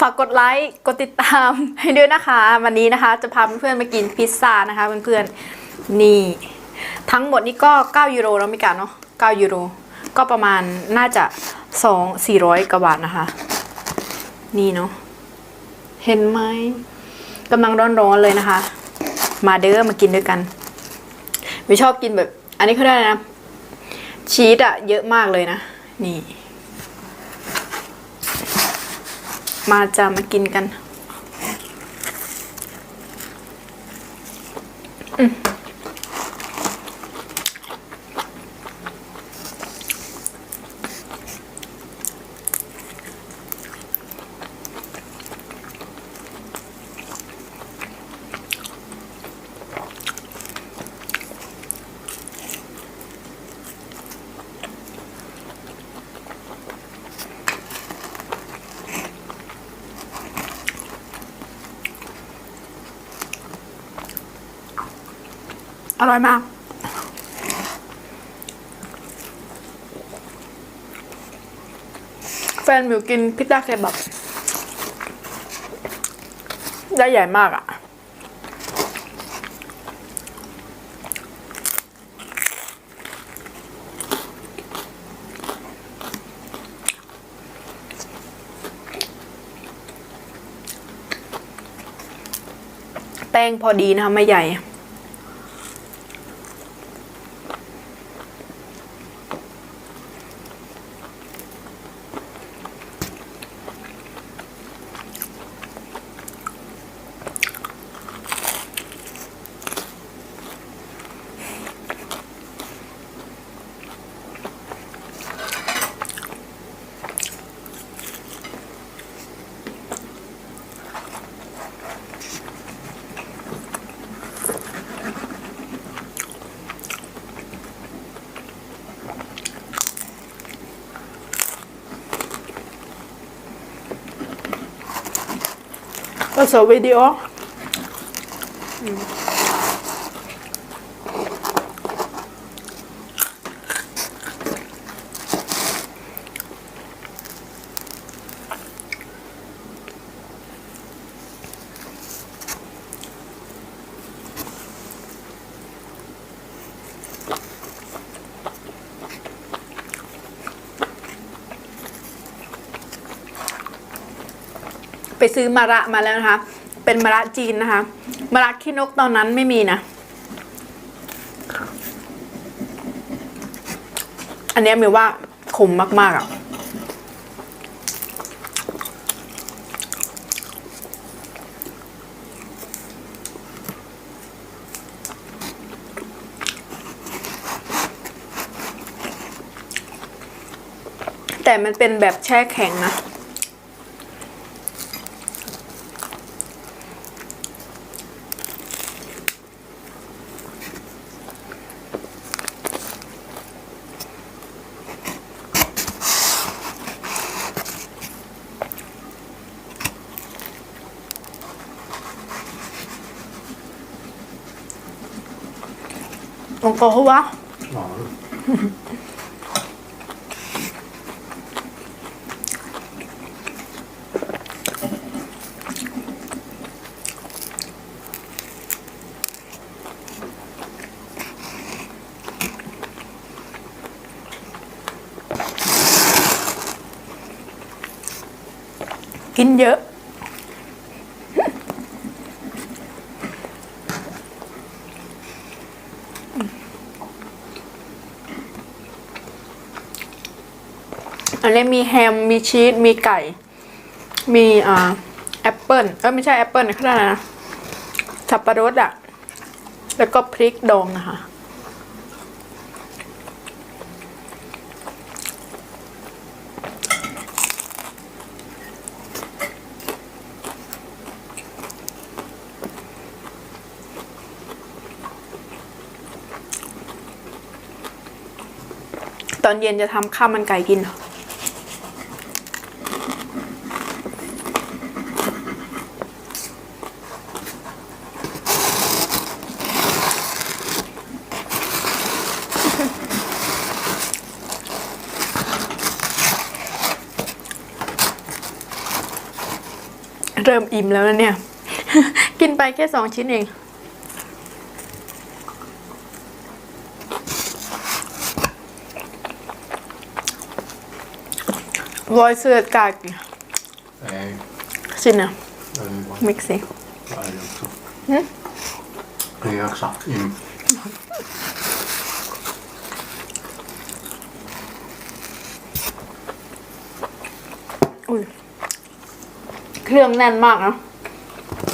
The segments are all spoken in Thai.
ฝากกดไลค์กดติดตามให้ด้วยนะคะ วันนี้นะคะ จะพาเพื่อนๆมากินพิซซ่านะคะเพื่อนๆนี่ ทั้งหมดนี่ก็ 9 ยูโรแล้วมิกาเนาะ9ยูโรก็ประมาณน่าจะ 2 400กว่าบาทนะคะ นี่เนาะเห็นไหมกำลังร้อนๆเลยนะคะ มาเด้อมากินด้วยกันไม่ชอบกินแบบ อันนี้เขาได้นะชีสอะเยอะมากเลยนะ นี่ มาจะมากินกัน อืม ร่อยมากแฟนมิวกินพิซซ่าเคบับ ได้ใหญ่มากอะ่ะ แป้งพอดีนะคะไม่ใหญ่ Also video. ไปซื้อมาระมาแล้วนะคะ เป็นมะระจีนนะคะมะระขี้นกตอนนั้นไม่มีนะ อันนี้มิวว่าขมมากๆอะแต่มันเป็นแบบแช่แข็งนะ องค์กรเขาวะ Ja. กินเย อันนี้มีแฮม มีชีส มีไก่ มีอ่าแอปเปิลเออไม่ใช่แอปเปิลเขาเรียกอะไรนะสับปะรดอะแล้วก็พริกดองนะคะตอนเย็นจะทำข้าวมันไก่กินอ เริ่มอิ่มแล้วนะเนี่ย กินไปแค่สองชิ้นเอง Vad är sötkaka? Nej, Sinne, det är bara miksi. det är också. Mm. Det är också. Mm. อุ้ย เครื่องแน่นมากนะ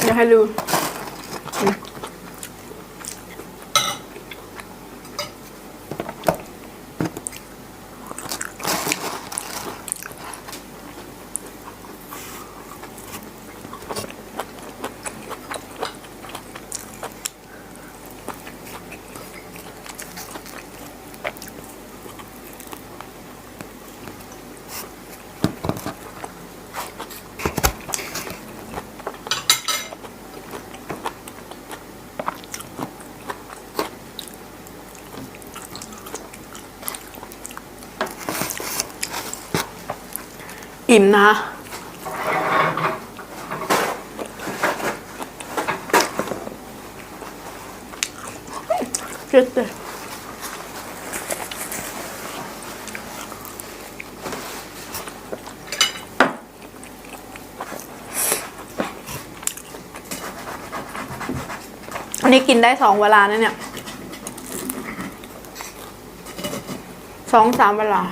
อยากให้ดู อิ่มนะคะจุดเลยอันนี้กินได้สองเวลานะเนี่ยสองสามเวลา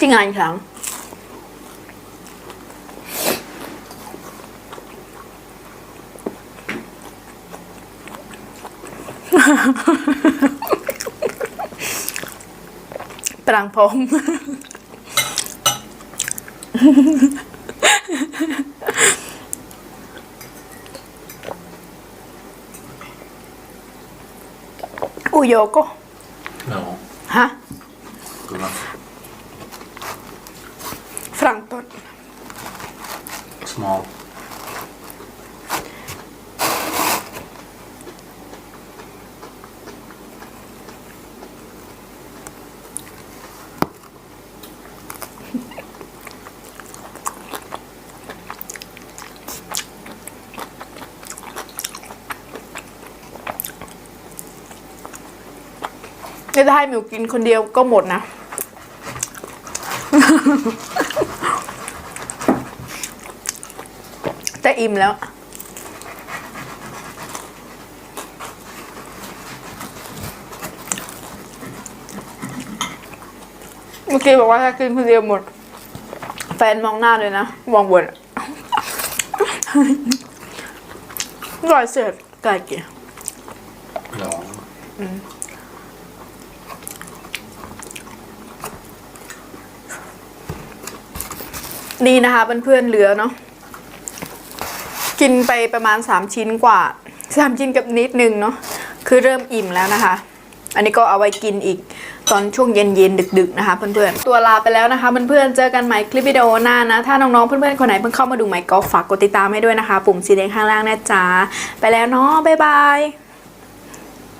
จริงอะอีกครั้งปรังผมอุโยโก Ja, ฮะ kyllä. ฝรั่งต้น Smal. จะได้หมิวกินคนเดียวก็หมดนะ แต่ อิ่มแล้ว เมื่อกี้บอกว่าถ้ากินคนเดียวหมด แฟนมองหน้าเลยนะ มองบนอร่อยเสร็จไก่เกี่ย Ja. นี่นะคะเพื่อนๆเหลือเนาะ กินไปประมาณ 3 ชิ้นกว่า 3 ชิ้นกับนิดนึงเนาะคือเริ่มอิ่มแล้วนะคะ อันนี้ก็เอาไว้กินอีกตอนช่วงเย็นๆดึก ๆนะคะเพื่อนๆตัวลาไปแล้วนะคะเพื่อนๆเจอกันใหม่คลิปวิดีโอหน้านะ ถ้าน้องๆเพื่อนๆคนไหนเพิ่งเข้ามาดูใหม่ก็ฝากกดติดตามให้ด้วยนะคะ ปุ่มสีแดงข้างล่างนะจ๊ะไปแล้วเนาะบ๊ายบาย